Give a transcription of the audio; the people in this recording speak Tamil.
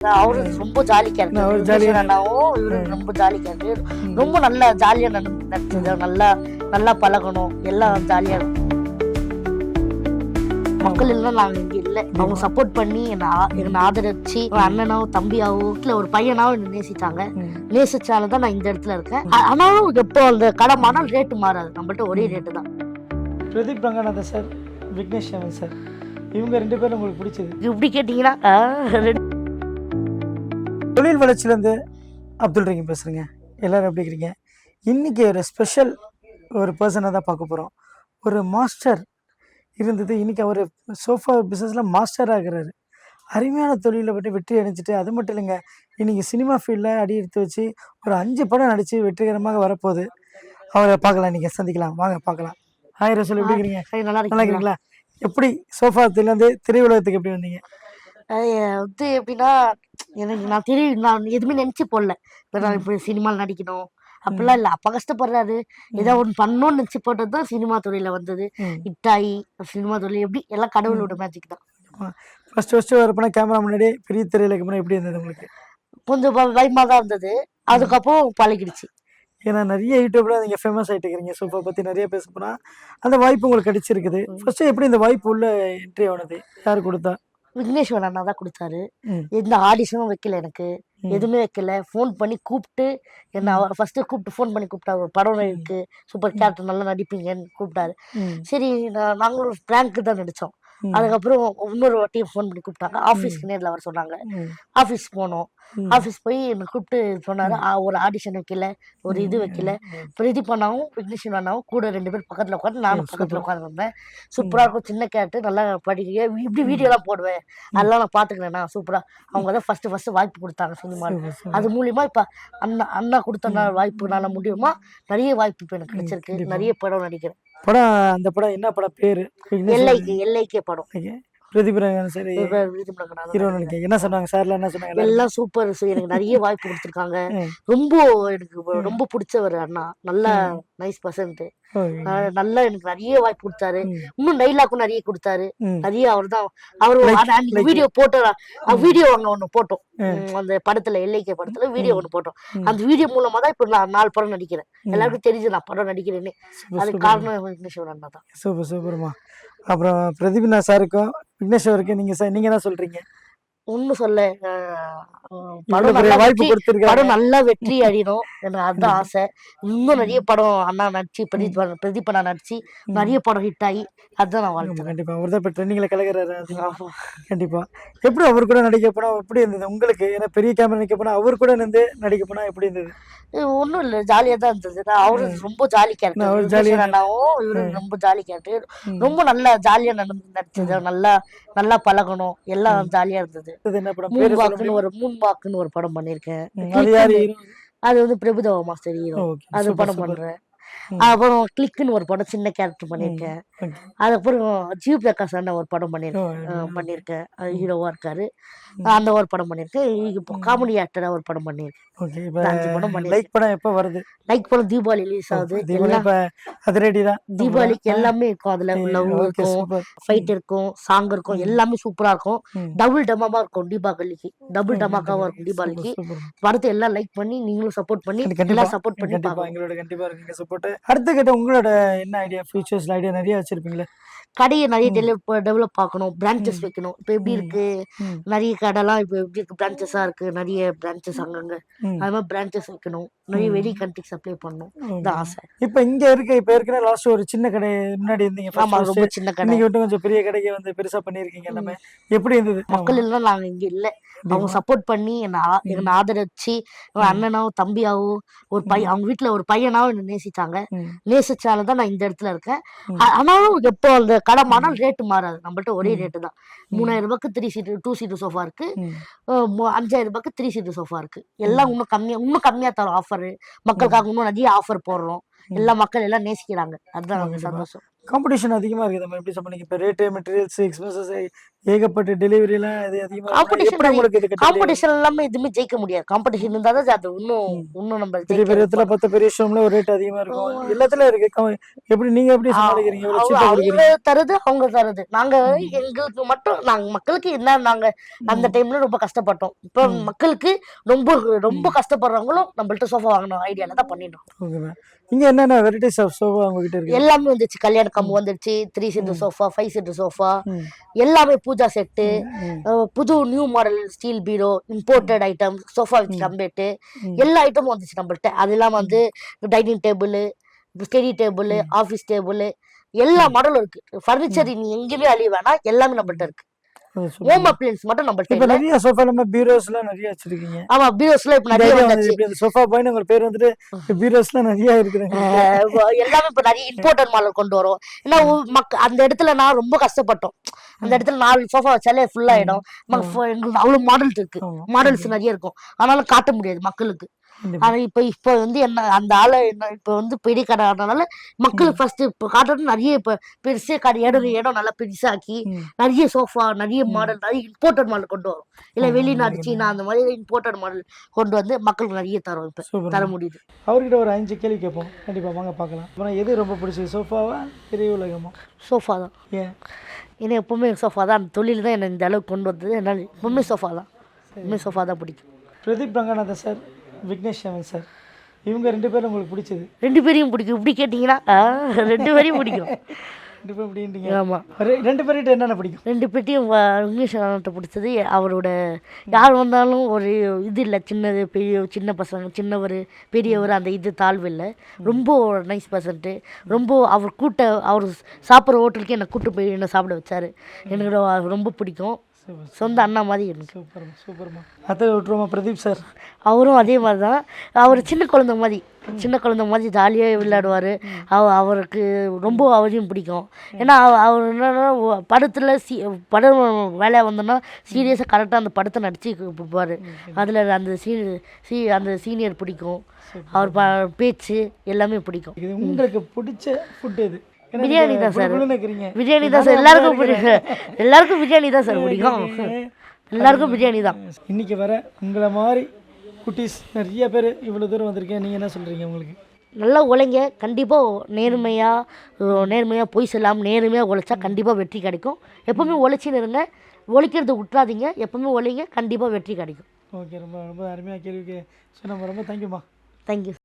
அவரு ரொம்ப ஜாலி கேரக்டர் அண்ணாவும் இவரு ரொம்ப ஜாலி கேரக்டர் ரொம்ப நல்லா ஜாலியா நடிச்சது நல்லா நல்லா பழகணும். எல்லாம் ஜாலியா இருக்கும் மக்கள் எல்லாம் நாங்க இங்க இல்ல. அவங்க சப்போர்ட் பண்ணி என்ன என்னை ஆதரிச்சு ஒரு அண்ணனோ தம்பியாவோ இல்ல ஒரு பையனாவோ என்ன நேசித்தாங்க ம். நேசிச்சால தான் நான் இந்த இடத்துல இருக்கேன். ஆனாலும் எப்போ அந்த கடை மாறினாலும் ரேட்டு மாறாது. நம்மள்ட்ட ஒரே ரேட்டு தான். Pradeep Ranganathan sir Vignesh sir. இவங்க ரெண்டு பேரும் உங்களுக்கு பிடிச்சது? இப்படி கேட்டீங்கன்னா தொழில் வளர்ச்சியிலேருந்து அப்துல் ரஹீம் பேசுகிறேங்க எல்லாரும் எப்படி இருக்கிறீங்க இன்றைக்கி ஒரு ஸ்பெஷல் ஒரு பர்சனை தான் பார்க்க போகிறோம் ஒரு மாஸ்டர் இருந்தது. இன்றைக்கி அவர் சோஃபா பிஸ்னஸில் மாஸ்டராக இருக்கிறாரு அருமையான தொழிலை பற்றி வெற்றி அடைஞ்சிட்டு அது மட்டும் இல்லைங்க இன்றைக்கி சினிமா ஃபீல்டில் அடி எடுத்து வச்சு ஒரு அஞ்சு படம் நடித்து வெற்றிகரமாக வரப்போகுது. அவரை பார்க்கலாம் நீங்கள் சந்திக்கலாம். வாங்க பார்க்கலாம். ஹாய் ரசூல் எப்படி இருக்கிறீங்க சரி, நல்லா இருக்கீங்களா? எப்படி சோஃபாத்துலேருந்து திரையுலகத்துக்கு எப்படி வந்தீங்க? வந்து எப்படின்னா எனக்கு நான் திரு நான் எதுவுமே நினைச்சு போடல. இப்ப நான் இப்போ சினிமாவில் நடிக்கணும். அப்படிலாம் இல்லை. அப்பா கஷ்டப்படுறாரு. ஏதோ ஒன்று பண்ணணும்னு நினச்சி போட்டது தான் சினிமா துறையில வந்தது. ம். ஹிட்டாயி சினிமா துறையில எப்படி எல்லாம் கடவுளோட மேஜிக் தான். ஃபஸ்ட்டு ஃபஸ்ட்டு வரப்போனா கேமரா முன்னாடி பெரிய திரையிலுக்கு முன்னாடி எப்படி இருந்தது உங்களுக்கு? கொஞ்சம் ப- பயமா தான் இருந்தது. அதுக்கப்புறம் பழகிடுச்சு. ஏன்னா நிறைய யூடியூப்ல நீங்கள் ஃபேமஸ் ஆகிட்டு இருக்கிறீங்க. சோஃபா பற்றி நிறைய பேச போனால் அந்த வாய்ப்பு உங்களுக்கு கிடைச்சிருக்குது. ஃபர்ஸ்ட் எப்படி இந்த வாய்ப்பு உள்ள என்ட்ரி ஆனது? யார் கொடுத்தா? விக்னேஸ்வர் அண்ணா தான் கொடுத்தாரு. எந்த ஆடிஷனும் வைக்கல எனக்கு. எதுவுமே வைக்கல ஃபோன் பண்ணி கூப்பிட்டு என்ன அவர் ஃபர்ஸ்ட் கூப்பிட்டு ஃபோன் பண்ணி கூப்பிட்டாரு ஒரு படம் இருக்கு சூப்பர் கேரக்டர் நல்லா நடிப்பீங்கன்னு கூப்பிட்டாரு. சரி நான் நாங்களும் ஒரு பிராங்க்கு தான் நடிச்சோம் ம். அதுக்கப்புறம் இன்னொரு வாட்டியும் ஃபோன் பண்ணி கூப்பிட்டாங்க. ஆஃபீஸ்க்கு நேரில் வர சொன்னாங்க. ஆஃபீஸ் போனோம். ஆஃபீஸ் போய் என்னை கூப்பிட்டு சொன்னாரு. "ஆ, ஒரு ஆடிஷன் வைக்கல ஒரு இது வைக்கல. பிரதீப் அண்ணாவும் விக்னேஷன் அண்ணாவும் கூட ரெண்டு பேர் பக்கத்துல உட்காந்து நானும் பக்கத்துல. உட்காந்துருந்தேன் சூப்பரா இருக்கும். சின்ன கேரக்டர் நல்லா படிக்க இப்படி வீடியோலாம் போடுவேன். அதெல்லாம் நான் பாத்துக்கிறேன்? சூப்பரா. அவங்க தான் ஃபர்ஸ்ட் ஃபர்ஸ்ட் வாய்ப்பு கொடுத்தாங்க சினிமாவில். அது மூலியமா இப்ப அண்ணா அண்ணா கொடுத்த நா- வாய்ப்புனால முடியுமா? நிறைய வாய்ப்பு இப்ப எனக்கு கிடைச்சிருக்கு. நிறைய படம் நடிக்கிறேன். படம் அந்த படம் என்ன படம் பேரு? எல்லைக்கு எல்லைக்கே படம். Okay. பிரதீப் ரங்கன் சரி இவர் விருது மலர்னால ஹீரோ நினைக்கிறேன் என்ன சொன்னாங்க? சார்ல என்ன சொன்னாங்க? எல்லாம் சூப்பர் எனக்கு நிறைய வாய்ப்பு கொடுத்துருக்காங்க. ரொம்ப எனக்கு ரொம்ப பிடிச்சவர் அண்ணா. நல்ல நைஸ் பர்சன்ட் Okay. நல்லா எனக்கு நிறைய வாய்ப்பு கொடுத்தாரு. இன்னும் டைலாக்கும் நிறைய கொடுத்தாரு. நிறைய அவர் தான் அவர் வீடியோ போட்டோ வீடியோ அங்க ஒண்ணு போட்டோம். அந்த படத்துல எல்லைக்கே படத்துல வீடியோ ஒண்ணு போட்டோம். அந்த வீடியோ மூலமா தான் இப்ப நான் நாலு படம் நடிக்கிறேன். எல்லாருக்கும் தெரிஞ்சு நான் படம் நடிக்கிறேன்னு. அதுக்கு. காரணம் விக்னேஸ்வரன் அண்ணா தான். சூப்பர் சூப்பர்மா. அப்புறம் பிரதீப்னா சாருக்கும் விக்னேஸ்வருக்கு நீங்க நீங்க என்ன சொல்றீங்க? ஒண்ணும் சொல்ல படம் படம் நல்லா வெற்றி அடையணும் எனக்கு அதுதான் ஆசை. இன்னும் நிறைய படம் அண்ணா நடிச்சு பிரதீப் பிரதீப் அண்ணா நடிச்சு நிறைய படம் ஹிட் ஆகி அதுதான் நான் வாழ்த்துறேன். கண்டிப்பா. அவர் தான் இப்ப ட்ரெண்டிங்ல கலக்கிறாரு அதிகமா. கண்டிப்பா. எப்படி அவர் கூட நடிக்க போனா எப்படி இருந்தது? உங்களுக்கு ஏன்னா பெரிய கேமரா நிக்க போனா அவர் கூட நின்று நடிக்க போனா எப்படி இருந்தது? ஒன்றும் இல்லை. ஜாலியா தான் இருந்தது. அவரு ரொம்ப ஜாலி கேரக்டர் அண்ணாவும் இவரு ரொம்ப ஜாலி கேரக்டர் ரொம்ப நல்லா ஜாலியா நடந்து நடிச்சது. நல்லா நல்லா பழகணும். எல்லாம் ஜாலியா இருந்தது. என்ன படம் பாக்குன்னு ஒரு மூன் பாக்குன்னு ஒரு படம் பண்ணிருக்கேன்? அது வந்து பிரபுதேவா மாஸ்டர் ஹீரோ அது படம். பண்றேன். அப்புறம் கிளிக்குன்னு ஒரு படம் சின்ன கேரக்டர் பண்ணிருக்கேன். அதுக்கப்புறம் ஜீவ் பிரகாஷ் அண்ணா ஒரு படம் பண்ணிருக்கேன் அது ஹீரோவா இருக்காரு. அந்த ஒரு படம் பண்ணிருக்கேன் இப்போ காமெடி ஆக்டரா ஒரு படம் பண்ணிருக்கேன். லைக் படம் எப்ப வருது? லைக் படம் தீபாவளி ரிலீஸ் ஆகுது. தீபாவளி எல்லாம் இப்ப அது ரெடி தான் தீபாவளிக்கு எல்லாமே இருக்கும். அதுல லவ் இருக்கும் ஃபைட் இருக்கும் சாங் இருக்கும் எல்லாமே சூப்பரா இருக்கும். டபுள் டமாமா இருக்கும் தீபாவளிக்கு. டபுள் டமாக்காவா இருக்கும் தீபாவளிக்கு. படத்தை எல்லாம் லைக் பண்ணி நீங்களும் சப்போர்ட் பண்ணி எல்லாம் சப்போர்ட் பண்ணி எங்களோட கண்டிப்பா இருக்கீங்க சப்போர்ட் அடுத்த கட்ட உங்களோட என்ன ஐடியா ஃபியூச்சர்ஸ்ல ஐடியா நிறைய வச்சிருப்பீங்களே? கடையை நிறைய டெவலப் டெவலப் பார்க்கணும். பிரான்ச்சஸ் வைக்கணும். இப்போ எப்படி இருக்கு. நிறைய கடைலாம் இப்போ எப்படி இருக்கு? பிரான்ச்சஸா இருக்கு. நிறைய பிரான்ச்சஸ் அங்கங்க. அது மாதிரி பிரான்ச்சஸ் வைக்கணும். நிறைய வெளி கண்ட்ரிக்கு சப்ளை பண்ணணும். இந்த ஆசை. இப்ப இங்க இருக்க இப்ப ஏற்கனவே லாஸ்ட் ஒரு சின்ன கடை முன்னாடி இருந்தீங்க ஆமா. ரொம்ப சின்ன கடை. இன்னைக்கு கொஞ்சம் பெரிய கடைக்கு வந்து பெருசா பண்ணிருக்கீங்க எல்லாமே. எப்படி இருந்தது? மக்கள் எல்லாம் நாங்க இங்க இல்ல. அவங்க சப்போர்ட் பண்ணி என்ன என்னை ஆதரிச்சு ஒரு அண்ணனாவோ தம்பியாவோ ஒரு பையன் அவங்க வீட்டுல ஒரு பையனாவும் என்ன நேசித்தாங்க ம். நேசிச்சால தான் நான் இந்த இடத்துல இருக்கேன். ஆனாலும் எப்போ அந்த கடை மாறினாலும் ரேட்டு மாறாது. நம்மள்ட்ட ஒரே ரேட்டு தான். மூணாயிரம் ரூபாய்க்கு three seat two seat sofa இருக்கு. அஞ்சாயிரம் ரூபாய்க்கு த்ரீ சீட்டு சோஃபா இருக்கு. எல்லாம் இன்னும் கம்மியா இன்னும் கம்மியா தரும் ஆஃபர் மக்களுக்காக இன்னும் நிறைய ஆஃபர் போடுறோம். எல்லா மக்கள் எல்லாம் நேசிக்கிறாங்க. அதுதான். சந்தோஷம். காம்படிஷன் அதிகமா இருக்குது. நம்ம எப்படி சொன்னீங்க இப்ப ரேட்டு மெட்டீரியல்ஸ் எக்ஸ்பென்சஸ் ஏகப்பட்ட டெலிவரி எல்லாம் இது அதிகமா இருக்கு. Competition எப்படி உங்களுக்கு இது கட்டுப்படி ஆகுது? காம்படிஷன் இல்லாம எதுவுமே ஜெயிக்க முடியாது. காம்படிஷன் இருந்தா தான் அது இன்னும் இன்னும் நம்ம பெரிய பெரிய இடத்துல பார்த்த பெரிய ஷோம்ல ஒரு ரேட் அதிகமா இருக்கும். எல்லாத்துலயும் இருக்கு. எப்படி நீங்க எப்படி அவங்க தருது அவங்க தருது. நாங்க எங்களுக்கு மட்டும் நாங்க மக்களுக்கு என்ன நாங்க அந்த டைம்ல ரொம்ப கஷ்டப்பட்டோம். இப்போ மக்களுக்கு ரொம்ப ரொம்ப கஷ்டப்படுறவங்களும் நம்மள்ட்ட சோஃபா வாங்கணும் ஐடியால தான் பண்ணிட்டோம். இங்க என்னென்ன வெரைட்டிஸ் ஆஃப் சோஃபா உங்ககிட்ட இருக்கு? எல்லாமே வந்துச்சு. கல்யாண கம்பு வந்துருச்சு. Three seater sofa five seater sofa. எல்லாமே பூஜா செட்டு. புது new model steel bureau imported item sofa with கம்பெட்டு எல்லா ஐட்டமும் வந்துச்சு நம்மள்ட்ட அது இல்லாம வந்து dining table study table office table எல்லா மாடலும் இருக்கு. ஃபர்னிச்சர் நீ எங்கேயுமே அழிய வேணாம். எல்லாமே நம்மள்ட்ட இருக்கு. ஹோம் அப்ளையன்ஸ் மட்டும் நம்மள்ட்ட இப்ப நிறைய சோஃபா இல்லாம பீரோஸ் எல்லாம் நிறைய வச்சிருக்கீங்க. ஆமா பீரோஸ்ல இப்ப நிறைய வந்துச்சு. சோஃபா பாய்னு உங்க பேர் வந்துட்டு பீரோஸ் எல்லாம் நிறைய இருக்குதுங்க. எல்லாமே இப்ப நிறைய இம்போர்ட்டட் மாடல் கொண்டு வரோம். ஏன்னா மக்க அந்த இடத்துல நான் ரொம்ப கஷ்டப்பட்டோம். அந்த இடத்துல நாலு சோஃபா வச்சாலே ஃபுல் ஆயிடும். எங்களுக்கு அவ்வளவு மாடல்ஸ் இருக்கு. மாடல்ஸ் நிறைய இருக்கும். ஆனாலும் காட்ட முடியாது மக்களுக்கு. ஆனா இப்ப இப்ப வந்து என்ன அந்த ஆளை என்ன இப்ப வந்து பெரிய கடை ஆனதுனால மக்களுக்கு ஃபர்ஸ்ட் இப்ப காட்டுறது நிறைய இப்ப பெருசே கடை இடம் இடம் நல்லா பெருசாக்கி. நிறைய சோஃபா நிறைய மாடல் நிறைய இம்போர்ட்டட் மாடல் கொண்டு வரும். இல்ல வெளிநாடு சீனா அந்த மாதிரி இம்போர்ட்டட் மாடல் கொண்டு வந்து மக்களுக்கு நிறைய தரோம் இப்ப. தர முடியுது. அவர்கிட்ட ஒரு அஞ்சு கேள்வி கேட்போம். கண்டிப்பா வாங்க பார்க்கலாம். அப்புறம் எது ரொம்ப பிடிச்சது சோஃபாவா பெரிய உலகமா? சோஃபா தான். ஏன்? ஏன்னா எப்பவுமே சோஃபா தான். அந்த தொழில் தான் என்னை இந்த அளவுக்கு கொண்டு வந்தது. என்னால் எப்பவுமே சோஃபா தான். எப்பவுமே சோஃபா தான் பிடிக்கும். Pradeep Ranganathan sir Vignesh Sivan sir. இவங்க ரெண்டு பேரும் உங்களுக்கு பிடிச்சது. ரெண்டு பேரையும் பிடிக்கும். இப்படி கேட்டிங்கன்னா ரெண்டு பேரையும் பிடிக்கும். ரெண்டு பேரும் இப்படின்றீங்க ஆமாம் ரெண்டு பேர்கிட்ட என்னென்ன பிடிக்கும்? ரெண்டு பேர்ட்டையும் வ- இங்கிலீஷ் அண்ணன்ட்ட பிடிச்சது. அவரோட யார் வந்தாலும் ஒரு இது இல்லை சின்னது பெரிய சின்ன பசங்க சின்னவர் பெரியவர் அந்த இது தாழ்வு இல்லை. ரொம்ப நைஸ் பர்சன்ட்டு ரொம்ப அவர் கூட்ட அவர் சாப்பிட்ற ஹோட்டலுக்கு என்னை கூட்டு போய் என்னை சாப்பிட வச்சாரு. எனக்கு ரொம்ப பிடிக்கும். சொந்த அண்ணா மாதிரி எனக்கு. சூப்பர்மா சூப்பர்மா. அத்தை விட்டுருவோமா பிரதீப் சார்? அவரும் அதே மாதிரி தான். அவர் சின்ன குழந்தை மாதிரி. சின்ன குழந்தை மாதிரி ஜாலியாக விளையாடுவார். அவ அவருக்கு ரொம்ப அவரையும் பிடிக்கும். ஏன்னா அவ- அவர் என்னன்னா படத்தில் சி படம் வேலையாக வந்தோன்னா சீரியஸாக கரெக்டாக அந்த படத்தை நடிச்சு கொடுப்பாரு. அதில் அந்த சீ சீ அந்த சீனியர் பிடிக்கும். அவர் ப பேச்சு எல்லாமே பிடிக்கும். இது உங்களுக்கு பிடிச்ச ஃபுட் எது? பிரியாணி தான் சார். பிரியாணி தான் சார். எல்லாருக்கும் பிடிக்கும். எல்லாருக்கும் பிரியாணி தான் சார் பிடிக்கும். எல்லாருக்கும் பிரியாணி தான். இன்னைக்கு வர உங்களை மாதிரி குட்டீஸ் நிறைய பேர் இவ்வளோ தூரம் வந்திருக்கேன். நீங்கள் என்ன சொல்கிறீங்க உங்களுக்கு? நல்லா உழைங்க. கண்டிப்பாக நேர்மையாக நேர்மையாக பொய் சொல்லாமல் நேர்மையாக உழைச்சா கண்டிப்பாக வெற்றி கிடைக்கும். எப்பவுமே உழைச்சின்னு இருங்க. உழைக்கிறத விட்றாதீங்க எப்பவுமே உழைங்க கண்டிப்பாக வெற்றி கிடைக்கும். ஓகே ரொம்ப ரொம்ப அருமையாக கேள்விக்கு சொன்ன ரொம்ப தேங்க்யூம்மா தேங்க்யூ